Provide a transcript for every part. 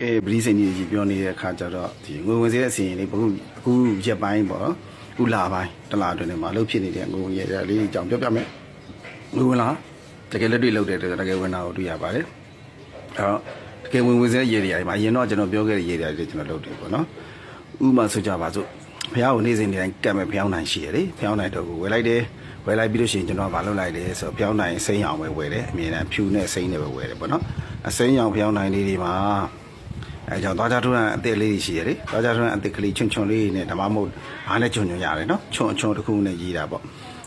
ကဲဗလီစိန်ကြီးကြီးပြောနေတဲ့အခါကျတော့ဒီငွေဝင်စည်းတဲ့အစီအရင်လေးဘခုအခုရက်ပိုင်းပေါ့နော်အခုလာပိုင်းတစ်လအတွင်းထဲမှာလှုပ်ဖြစ်နေတဲ့ငွေဝင်ရတဲ့လေးအကြောင်းပြောပြမယ်ငွေဝင်လာတကယ်လက်တွေ့လှုပ်တဲ့တကယ်ဝင်လာကိုတွေ့ရပါတယ်အဲတော့တကယ်ဝင်ဝင်စည်းရေတွေအရင်မှာအရင်တော့ကျွန်တော်ပြောခဲ့တဲ့ရေတွေကျွန်တော်လှုပ်တယ်ပေါ့နော်ဥပမာဆိုကြပါစို့ဖះကိုနေ့စဉ်နေ့တိုင်းကတ်မဲ့ဖះနိုင်ရှိရလေဖះနိုင်တော့ကိုဝယ်လိုက်တယ်ဝယ်လိုက်ပြီးလို့ရှိရင်ကျွန်တော်ကမလုပ်လိုက်တယ်ဆိုတော့ဖះနိုင်စိမ့်အောင်ပဲဝယ်တယ်အမြဲတမ်းဖြူနဲ့စိမ့်နဲ့ပဲဝယ်တယ်ပေါ့နော်အစိမ့်အောင်ဖះနိုင်လေးတွေမှာ အဲကြောင့်သွားကြထုံးအအစ်စ်လေးတွေရှိရတယ်သွားကြထုံးအအစ်စ်ကလေးချွန်ချွန်လေးနဲ့ဓမ္မမို့ဘာနဲ့ချွန်ချွန်ရတယ်နော်ချွန်ချွန်တစ်ခုနဲ့ရေးတာပေါ့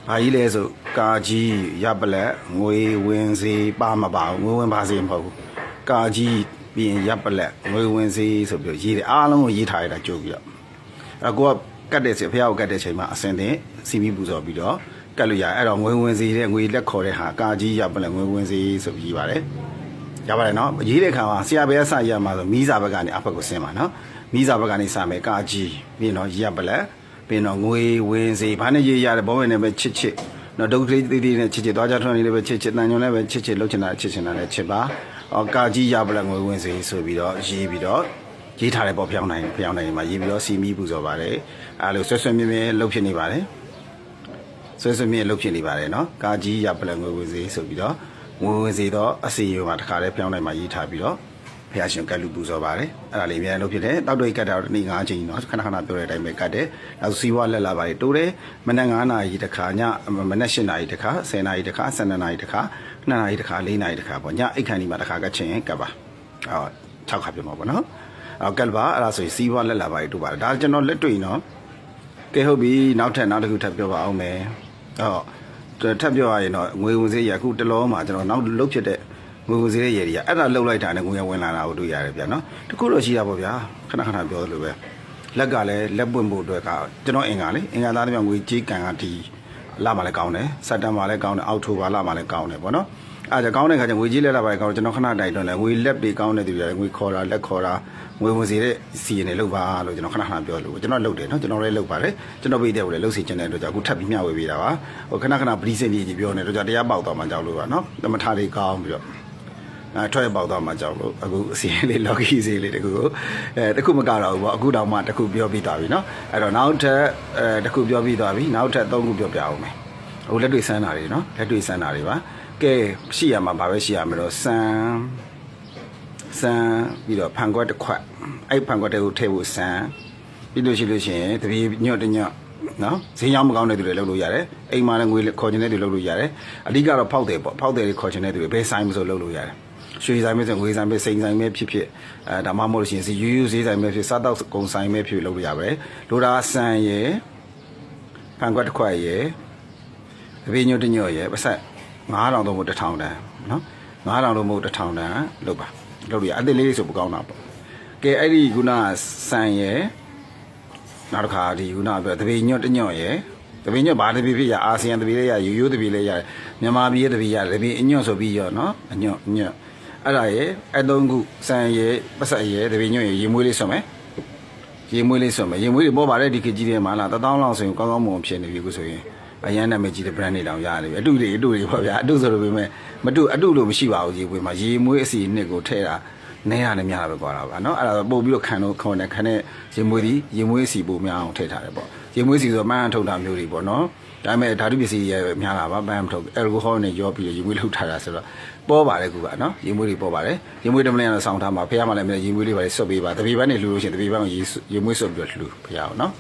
ဘာကြီးလဲဆိုကာကြီးရပလက်ငွေဝင်စီပါမပါဘူးငွေဝင်ပါစီမဟုတ်ဘူးကာကြီးပြီးရင်ရပလက်ငွေဝင်စီဆိုပြီးရေးတယ်အားလုံးကိုရေးထားရတာကြိုးပြီးတော့အဲကိုကကတ်တဲ့စီဖះကိုကတ်တဲ့ချိန်မှာအစင်တင်စီမီပူဇော်ပြီးတော့ကတ်လို့ရတယ်အဲ့တော့ငွေဝင်စီတဲ့ငွေလက်ခေါ်တဲ့ဟာကာကြီးရပလက်ငွေဝင်စီဆိုပြီးရေးပါတယ် ရပါတယ်နော်ရေးတဲ့ခါမှာဆရာဘဲဆရမှာဆိုမိစာဘက်ကနေအဖက်ကိုဆင်းပါနော်မိစာဘက်ကနေစမယ်ကာကြီးပြီးရင်တော့ရပ်ပလက်ပြီးရင်တော့ငွေဝင်စီဘာနဲ့ရေးရတယ်ဘောဝင်နဲ့ပဲချစ်ချစ်နော်ဒုက္ခလေးသေးသေးနဲ့ချစ်ချစ်သွားကြထွန်းလေးလည်းပဲချစ်ချစ်တန်ညွန်လည်းပဲချစ်ချစ်လှုပ်ချင်တာချစ်ချင်တာလည်းချစ်ပါအော်ကာကြီးရပ်ပလက်ငွေဝင်စီဆိုပြီးတော့ရေးပြီးတော့ရေးထားတဲ့ပေါ်ဖျောင်းနိုင်ဖျောင်းနိုင်မှာရေးပြီးတော့စီမီပူဇော်ပါတယ်အဲလိုဆွဲဆွဲမြဲမြဲလှုပ်ဖြစ်နေပါတယ်ဆွဲဆွဲမြင့်လှုပ်ဖြစ်နေပါတယ်နော်ကာကြီးရပလငွေဝင်စေးဆိုပြီးတော့ ငွေဝင်စေတော့အစီအယုံမှာတစ်ခါတည်းပြောင်းနိုင်မှာရေးထားပြီးတော့ဖះရှင်ကတ်လူပူဇော်ပါတယ်အဲ့ဒါလေးအများကြီးလှုပ်ဖြစ်တယ်တောက်တော့ကတ်တာတော့နေ့9ချိန်နော်ခဏခဏပြောတဲ့အတိုင်းပဲကတ်တယ်နောက်စီဝါလက်လာပါတယ်တိုးတယ်မနက်9နာရီတစ်ခါညမနက်10နာရီတစ်ခါ10နာရီတစ်ခါ12နာရီတစ်ခါ9နာရီတစ်ခါ4နာရီတစ်ခါပေါ့ညအိတ်ခန်းဒီမှာတစ်ခါကတ်ချင်ကတ်ပါအော်6ခါပြမှာပေါ့နော်အော်ကတ်ပါအဲ့ဒါဆိုရင်စီဝါလက်လာပါတယ်တိုးပါတယ်ဒါကျွန်တော်လက်တွေ့နော်ကဲဟုတ်ပြီနောက်ထပ်နောက်တစ်ခုထပ်ပြောပါအောင်မယ်ဟော ထပ်ပြောရရင်တော့ငွေဝင်စည်းရအခုတလောမှာကျွန်တော်နောက်လုတ်ဖြစ်တဲ့ငွေဝင်စည်းရဲ့ရည်ကြီးအဲ့ဒါလှုပ်လိုက်တာနဲ့ငွေဝင်လာတာကိုတွေ့ရတယ်ဗျာနော်တခုတော့ရှိတာပေါ့ဗျာခဏခဏပြောသလိုပဲလက်ကလည်းလက်ပွင့်ဖို့အတွက်ကကျွန်တော်အင်္ဂါလေအင်္ဂါသားတမျိုးငွေကြေးကန်ကဒီလာမှလည်းကောင်းတယ်စက်တမ်ဘာလည်းကောင်းတယ်အောက်တိုဘာလာမှလည်းကောင်းတယ်ပေါ့နော် အဲ့ဒါကောင်းတဲ့ခါကျငွေကြေးလက်လာပါကောင်းကျွန်တော်ခဏတိုက်တွန်းတယ်ငွေလက်တွေကောင်းတဲ့သူတွေလည်းငွေခေါ်တာလက်ခေါ်တာငွေဝင်စီတဲ့စီရင်တွေလောက်ပါလို့ကျွန်တော်ခဏခဏပြောလို့ကျွန်တော်လုပ်တယ်နော်ကျွန်တော်လည်းလုပ်ပါတယ်ကျွန်တော်ပြည့်တဲ့ကိုလည်းလုပ်စီချင်တဲ့အတွက်ကြောင့်အခုထပ်ပြီးမျှဝေပေးတာပါဟိုခဏခဏဗလီစင်ကြီးကြီးပြောနေတော့ကြောင့်တရားပေါက်သွားမှကြောက်လို့ပါနော်သမထလေးကောင်းပြီးတော့အဲထွက်ပေါက်သွားမှကြောက်လို့အခုအစီအလေး lucky စီလေးတခုကိုအဲတခုမကတော့ဘူးပေါ့အခုတောင်မှတခုပြောပြီးသွားပြီနော်အဲ့တော့နောက်ထပ်အဲတခုပြောပြီးသွားပြီနောက်ထပ်သုံးခုပြောပြအောင်မယ်ဟိုလက်တွေ့စမ်းတာတွေနော်လက်တွေ့စမ်းတာတွေပါ ကဲရှိရမှာဘာပဲရှိရမလို့စမ်းစမ်းပြီးတော့ဖန်ခွက်တစ်ခွက်အဲ့ဖန်ခွက်တွေကိုထည့်ဖို့စမ်းပြီးလို့ရှိလို့ရှိရင်တပီညွတ်တညွတ်နော်ဈေးရောက်မကောင်းတဲ့သူတွေလုပ်လို့ရတယ်အိမ်မှာလည်းငွေခေါ်ချင်တဲ့သူလုပ်လို့ရတယ်အဓိကတော့ဖောက်တယ်ပေါ့ဖောက်တယ်တွေခေါ်ချင်တဲ့သူတွေဘယ်ဆိုင်မဆိုလုပ်လို့ရတယ်ရွှေဆိုင်ပဲဆိုငွေဆိုင်ပဲစိန်ဆိုင်ပဲဖြစ်ဖြစ်အဲဒါမှမဟုတ်လို့ရှိရင်စီယူယူဈေးဆိုင်ပဲဖြစ်စားတော့ကုန်ဆိုင်ပဲဖြစ်လုပ်လို့ရပါတယ်လိုတာဆန်ရယ်ဖန်ခွက်တစ်ခွက်ရယ်တပီညွတ်တညွတ်ရယ်ပတ်ဆက် 9000တော့မဟုတ်1000တန်းနော်9000တော့မဟုတ်1000တန်းလုပ်ပါလုပ်လို့ရအစ်စ်လေးဆိုပကောင်းတာပေါ့ကဲအဲ့ဒီခုနဆန်ရယ်နောက်တစ်ခါဒီခုနပြောတပီညွတ်တညွတ်ရယ်တပီညွတ်ဘာတပီဖြစ်ရအာဆီယံတပီလေးရယူယူတပီလေးရမြန်မာပြည်ရဲ့တပီရတပီအညွတ်ဆိုပြီးရောနော်အညွတ်ညွတ်အဲ့ဒါရယ်အဲ့သုံးခုဆန်ရယ်ပတ်ဆက်ရယ်တပီညွတ်ရယ်ရေမွေးလေးဆွမယ်ရေမွေးလေးဆွမယ်ရေမွေးတွေပေါ်ပါတယ်ဒီခေတ်ကြီးတွေမှာလားတသောင်းလောက်ဆိုရင်ကောင်းကောင်းမွန်ဖြစ်နေပြီခုဆိုရင် အရန်နာမည်ကြီးတဲ့ brand တွေတောင်ရတယ်ပြီအတုတွေအတုတွေပေါ့ဗျာအတုဆိုလိုပေမဲ့မတုအတုလို့မရှိပါဘူးရေပွေမှာရေမွေးအစီနှစ်ကိုထည့်တာနဲရတယ်များတာပဲကွာတော့ဗျာနော်အဲ့ဒါပို့ပြီးတော့ခံလို့ခွန်တယ်ခံတဲ့ရေမွေးဒီရေမွေးအစီပို့များအောင်ထည့်ထားတယ်ပေါ့ ရေမွေးစီဆိုပန်းအထုတ်တာမျိုးတွေပေါ့နော်ဒါပေမဲ့ဓာတုပစ္စည်းရများတာပါပန်းမထုတ်အယ်ကိုဟောနဲ့ရောပြီးရေမွေးလှုပ်ထားတာဆိုတော့ပေါ်ပါတယ်ကူကနော်ရေမွေးတွေပေါ်ပါတယ်ရေမွေးတမလင်းကတော့ဆောင်းထားမှာဖះမှလည်းရေမွေးလေးပါလေဆွတ်ပေးပါတပေပန်းနဲ့လှူလို့ရှိရင်တပေပန်းကိုရေမွေးဆွတ်ပြီးတော့လှူဖះအောင်နော်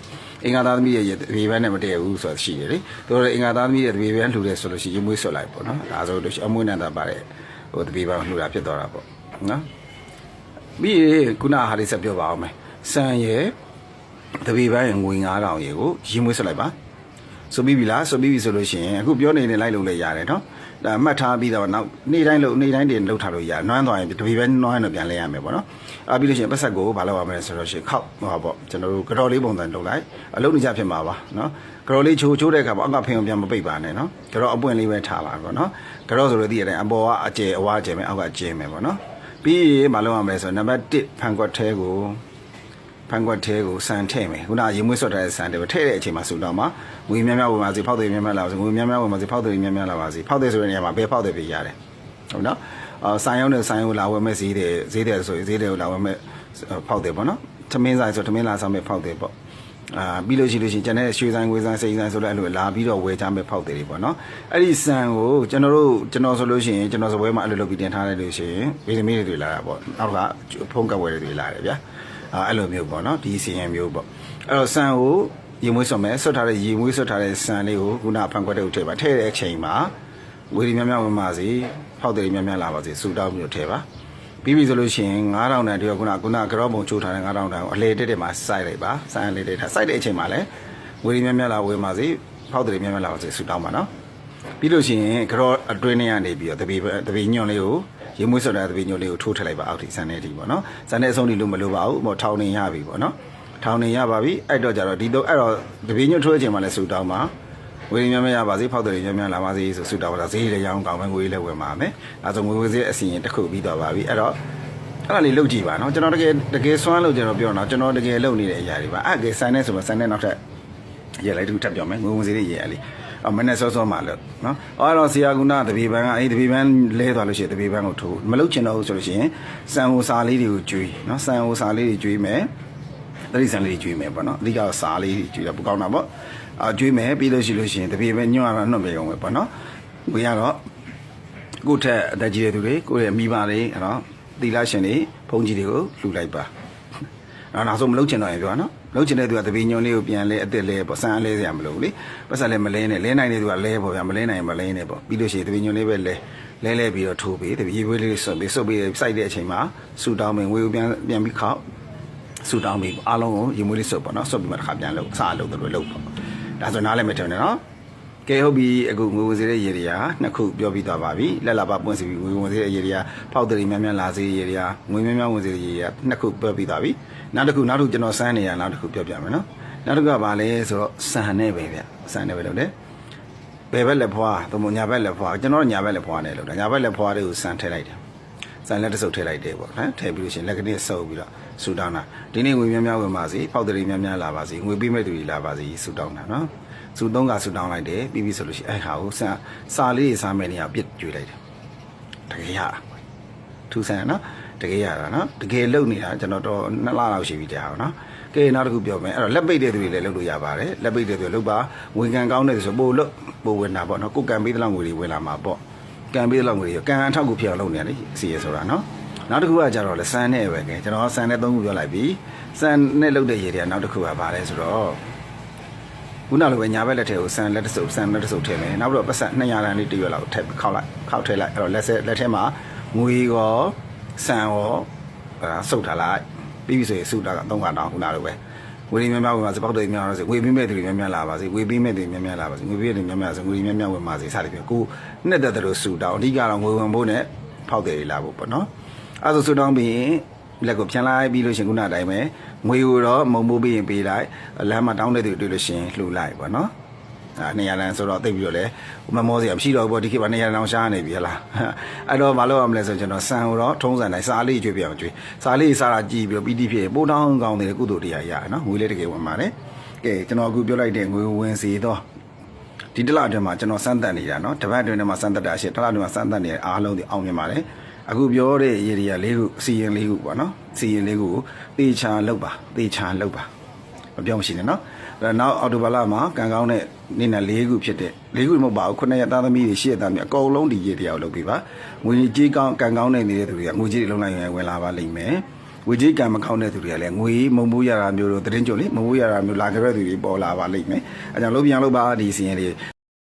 အင်္ဂါသားသမီးရဲ့တပေပန်းနဲ့မတည့်ဘူးဆိုတာရှိတယ်လေတို့တော့အင်္ဂါသားသမီးရဲ့တပေပန်းလှူတယ်ဆိုလို့ရှိရင်ရေမွေးဆွတ်လိုက်ပေါ့နော်ဒါဆိုလို့ရှိရင်အမွေးနဲ့တာပါတယ်ဟိုတပေပန်းလှူတာဖြစ်သွားတာပေါ့နော်ပြီးရင်ခုနဟာလေးဆက်ပြောပါအောင်မယ်စံရဲ့ တပေပန်းရဲ့ငွေ9000ရေကိုရင်းမွေးဆွတ်လိုက်ပါဆိုပြီးပြီလားဆိုပြီးပြီဆိုလို့ရှိရင်အခုပြောနေနေလိုက်လို့လည်းရတယ်နော်ဒါမှတ်ထားပြီးတော့နောက်နေ့တိုင်းလို့နေ့တိုင်းတင်လှုပ်ထားလို့ရနွမ်းသွားရင်တပေပဲနွမ်းရင်တော့ပြန်လဲရမယ်ပေါ့နော်အာပြီးလို့ရှိရင်ပတ်ဆက်ကိုဘာလုပ်ရမလဲဆိုတော့ရှိရင်ခောက်ဟောပေါ့ကျွန်တော်တို့ကြော်လေးပုံစံလုပ်လိုက်အလုပ်နေကြဖြစ်မှာပါနော်ကြော်လေးချိုးချိုးတဲ့အခါမှာအောက်ကဖင်အောင်ပြန်မပိတ်ပါနဲ့နော်ကြော်အပွင့်လေးပဲထားပါပေါ့နော်ကြော်ဆိုလို့သိရတဲ့အပေါ်ကအကျယ်အဝါကျယ်မယ်အောက်ကအကျယ်မယ်ပေါ့နော်ပြီးရင်မလုပ်ရမလဲဆိုတော့နံပါတ်1ဖန်ကွက်သေးကို ဖန်ကွက်သေးကိုစံထည့်မယ်ခုနရေမွေးဆွတ်တဲ့စံတွေကိုထည့်တဲ့အချိန်မှာဆိုတော့မှငွေများများဝင်ပါစေဖောက်တွေများများလာပါစေငွေများများဝင်ပါစေဖောက်တွေများများလာပါစေဖောက်တွေဆိုတဲ့နေရာမှာဘယ်ဖောက်တွေပြရတယ်ဟုတ်နော်အာဆိုင်ရုံးနဲ့ဆိုင်ရုံးလာဝယ်မဲ့ဈေးတွေဈေးတွေဆိုရင်ဈေးတွေကိုလာဝယ်မဲ့ဖောက်တယ်ပေါ့နော်သမင်းဆိုင်ဆိုသမင်းလာဆောင်မဲ့ဖောက်တယ်ပေါ့အာပြီးလို့ရှိလို့ရှိရင်ကျန်တဲ့ရွှေဆိုင်ငွေဆိုင်စိန်ဆိုင်ဆိုလည်းအဲ့လိုလာပြီးတော့ဝယ်ချမဲ့ဖောက်တယ်တွေပေါ့နော်အဲ့ဒီဆန်ကိုကျွန်တော်တို့ကျွန်တော်ဆိုလို့ရှိရင်ကျွန်တော်စပွဲမှာအဲ့လိုလုပ်ပြီးတင်ထားလိုက်လို့ရှိရင်ဗီတာမင်တွေလာတာပေါ့နောက်ကဖုန်းကပ်ဝယ်တွေလာတယ်ဗျာ အာအဲ့လိုမျိုးပေါ့နော်ဒီစီရင်မျိုးပေါ့အဲ့တော့ဆန်ကိုရေမွေးဆွတ်မယ်ဆွတ်ထားတဲ့ရေမွေးဆွတ်ထားတဲ့ဆန်လေးကိုခုနဖန်ခွက်တဲ့ဥထည့်ပါထည့်တဲ့အချိန်မှာဝေဒီများများဝင်ပါစေဖောက်တယ်များများလာပါစေစူတောင်းပြီးတော့ထည့်ပါပြီးပြီဆိုလို့ရှိရင်9000တန်တည်းကခုနကခုနကတော့ပုံချိုးထားတဲ့9000တန်ကိုအလေတက်တက်မှာစိုက်လိုက်ပါစိုက်အလေတက်ထားစိုက်တဲ့အချိန်မှာလည်းဝေရီများများလာဝေးပါစေဖောက်တယ်များများလာပါစေဆူတောင်းပါနော်ပြီးလို့ရှိရင်ကတော့အတွင်းထဲကနေပြီးတော့တပီတပီညွန့်လေးကို ရေမွေးစော်တဲ့တပီညွန့်လေးကိုထိုးထည့်လိုက်ပါအောက်ထိဆန်နေတီပေါ့နော်ဆန်တဲ့အဆုံးထိလို့မလိုပါဘူးဟိုထောင်နေရပြီပေါ့နော်ထောင်နေရပါပြီအဲ့တော့ကြတော့ဒီတော့အဲ့တော့တပီညွန့်ထိုးတဲ့အချိန်မှာလည်းဆူတောင်းပါဝေးများများရပါစေဖောက်တယ်များများလာပါစေဆိုဆုတောင်းတာဈေးလည်းရအောင်ကောင်းမယ်ငွေလည်းဝယ်မှာမယ်အဲဒါဆိုငွေဝေးစေးအစီရင်တစ်ခုပြီးတော့ပါပြီအဲ့တော့အဲ့ဒါလေးလုပ်ကြည့်ပါနော်ကျွန်တော်တကယ်တကယ်စွမ်းလို့ကျွန်တော်ပြောတော့ကျွန်တော်တကယ်လုပ်နေတဲ့အရာတွေပါအဲ့ကဲဆိုင်နေဆိုမှဆိုင်နေနောက်ထပ်ရလိုက်တူထပ်ပြောမယ်ငွေဝင်စေးလေးရရလေးအ မနဲ့စောစောမှလို့နော်အဲ့တော့ဆရာကုနာတပေပန်းကအဲ့ဒီတပေပန်းလဲသွားလို့ရှိရင်တပေပန်းကိုထိုးမလုပ်ချင်တော့ဘူးဆိုလို့ရှိရင်စံဟိုစာလေးတွေကိုကျွေးနော်စံဟိုစာလေးတွေကျွေးမယ်တတိဆန်လေးကျွေးမယ်ပေါ့နော်အဓိကတော့စာလေးကျွေးတာပိုကောင်းတာပေါ့အာကျွေးမယ်ပြီးလို့ရှိလို့ရှိရင်တပြေပဲညွှန်ရတာနှုတ်ပြေအောင်ပဲပေါ့နော်ဝင်ရတော့ကိုယ့်ထက်အသက်ကြီးတဲ့သူတွေကိုယ့်ရဲ့မိဘတွေအဲ့တော့သီလရှင်တွေဘုန်းကြီးတွေကိုလှူလိုက်ပါ အဲ့နောက်ဆုံးမလုပ်ချင်တော့ရင်ပြောနော်လုပ်ချင်တဲ့သူကတပြေညွှန်လေးကိုပြန်လဲအသက်လဲပေါ့ဆန်အလဲစရာမလိုဘူးလေပတ်စံလဲမလဲနဲ့လဲနိုင်တဲ့သူကလဲပေါ့ဗျာမလဲနိုင်ရင်မလဲနဲ့ပေါ့ပြီးလို့ရှိရင်တပြေညွှန်လေးပဲလဲလဲလဲပြီးတော့ထိုးပြီးတပြေရေပွေးလေးဆွတ်ပြီးဆွတ်ပြီးစိုက်တဲ့အချိန်မှာဆူတောင်းမယ်ငွေကိုပြန်ပြန်ပြီးခောက်ဆူတောင်းပြီးအားလုံးကိုရေမွေးလေးစုပ်ပေါ့နော်စုပ်ပြီးမှတစ်ခါပြန်လုပ်အစားလုပ်တယ်လို့လုပ်ပေါ့ဒါဆိုနားလည်းမထင်နဲ့နော် ကဲဟုတ်ပြီအခုငွေဝင်စေတဲ့ရေတွေကနှစ်ခုပြောပြီးသွားပါပြီလက်လာပါပွင့်စီပြီးငွေဝင်စေတဲ့ရေတွေကဖောက်တယ်များများလာစေရေတွေကငွေများများဝင်စေတဲ့ရေတွေကနှစ်ခုပြောပြီးသွားပြီနောက်တစ်ခုနောက်တစ်ခုကျွန်တော်စမ်းနေရနောက်တစ်ခုပြောပြမယ်နော်နောက်တစ်ခုကဘာလဲဆိုတော့စံနဲ့ပဲဗျစံနဲ့ပဲလုပ်တယ်ဘယ်ဘက်လက်ဖွာသို့မဟုတ်ညာဘက်လက်ဖွာကျွန်တော်ညာဘက်လက်ဖွာနဲ့လုပ်တယ်ညာဘက်လက်ဖွာတွေကိုစံထည့်လိုက်တယ်စံလက်တစ်စုပ်ထည့်လိုက်တယ်ပေါ့နော်ထည့်ပြီးလို့ရှိရင်လက်ကလေးစုပ်ပြီးတော့ဆူတောင်းတာဒီနေ့ငွေများများဝင်ပါစေဖောက်တယ်များများလာပါစေငွေပေးမဲ့သူတွေလာပါစေဆူတောင်းတာနော် ဆူသုံးကဆူတောင်းလိုက်တယ်ပြီးပြီဆိုလို့ရှိရင်အဲ့ဟာကိုစစာလေးတွေစားမဲ့နေရာပြစ်ကြွေလိုက်တယ်တကယ်ရတာထူးဆန်းနော်တကယ်ရတာနော်တကယ်လုံနေတာကျွန်တော်တော့နှစ်လလောက်ရှိပြီတရားအောင်နော်ကဲနောက်တစ်ခုပြောမယ်အဲ့တော့လက်ပိတ်တဲ့သူတွေလည်းလုပ်လို့ရပါတယ်လက်ပိတ်တဲ့သူလုပ်ပါဝင်ကန်ကောင်းတဲ့ဆိုပို့လို့ပို့ဝင်တာပေါ့နော်ကိုကံပေးတဲ့လောက်ငွေတွေဝင်လာမှာပေါ့ကံပေးတဲ့လောက်ငွေတွေကံအထောက်ကူဖြစ်အောင်လုပ်နေရတယ်စီရဆိုတာနော်နောက်တစ်ခုကကြတော့လေစမ်းနဲ့ပဲကဲကျွန်တော်စမ်းနဲ့သုံးခုပြောလိုက်ပြီစမ်းနဲ့လုပ်တဲ့ရေတွေကနောက်တစ်ခုကဘာလဲဆိုတော့ ခုနလိုပဲညာဘက်လက်ထဲကိုစမ်းလက်တစ်စုပ်စမ်းလက်တစ်စုပ်ထည့်မယ်နောက်ပြီးတော့ပတ်စံ200တန်းလေးတစ်ရွက်လောက်ထည့်ခောက်လိုက်ခောက်ထည့်လိုက်အဲ့တော့လက်ဆက်လက်ထဲမှာငွေရောစမ်းရောအဲစုပ်ထားလိုက်ပြီးပြီဆိုရင်စုတာက3ကတောင်းခုနလိုပဲဝေဒီများများဝင်ပါစေပေါက်တွေများများစေဝေပြီးမဲ့တွေများများလာပါစေဝေပြီးမဲ့တွေများများလာပါစေငွေပြီးတွေများများစေငွေများများဝင်ပါစေစသဖြင့်ကိုနှစ်သက်တယ်လို့စုတောင်းအဓိကတော့ငွေဝင်ဖို့နဲ့ဖောက်တယ်လာဖို့ပေါ့နော်အဲဒါဆိုစုတောင်းပြီးရင်လက်ကိုပြန်လိုက်ပြီးလို့ရှင်ခုနအတိုင်းပဲ ငွေကိုတော့မုံမိုးပြီးရင်ပေးလိုက်လမ်းမှာတောင်းတဲ့သူတွေ့လို့ရှင်လှူလိုက်ပေါ့နော်အာနေရာလန်ဆိုတော့တိတ်ပြီးတော့လေမမောစရာမရှိတော့ဘူးဒီခေတ်မှာနေရာလန်ရှားနေပြီဟလားအဲ့တော့မလုပ်ရမလဲဆိုကျွန်တော်စံကိုတော့ထုံးစံတိုင်းစားလေးကျွေးပြအောင်ကျွေးစားလေးစားတာကြည့်ပြီးတော့ပီတိဖြစ်ပိုးတောင်းကောင်းတယ်ကုသိုလ်တရားရနော်ငွေလေးတကယ်ဝင်ပါတယ်ကဲကျွန်တော်အခုပြောလိုက်တဲ့ငွေဝင်စီတော့ဒီတစ်လအတွင်းမှာကျွန်တော်စမ်းသပ်နေတာနော်တပတ်အတွင်းထဲမှာစမ်းသပ်တာရှိတစ်လအတွင်းမှာစမ်းသပ်နေအားလုံးဒီအောင်မြင်ပါတယ် အခုပြောတဲ့ရေဒီယာလေးခုစီရင်လေးခုပေါ့နော်စီရင်လေးခုကိုတေချာလောက်ပါတေချာလောက်ပါမပြောမရှိနဲ့နော်အဲနောက်အော်တိုဘာလမှာကံကောင်းတဲ့နေ့နဲ့၄ခုဖြစ်တဲ့၄ခုမဟုတ်ပါဘူးခုနှစ်ရက်သားသမီးတွေရှစ်ရက်သားသမီးအကုန်လုံးဒီရေတရားကိုလုပ်ပေးပါငွေကြေးကောင်းကံကောင်းတဲ့နေတဲ့သူတွေကငွေကြေးတွေလုံးလိုက်ရင်ဝင်လာပါလိမ့်မယ်ငွေကြေးကံမကောင်းတဲ့သူတွေကလည်းငွေမုံမိုးရတာမျိုးတို့သတင်းကြုံလေမုံမိုးရတာမျိုးလာကြတဲ့သူတွေပေါ်လာပါလိမ့်မယ်အဲကြောင့်လုံးပြန်လို့ပါဒီစီရင်လေး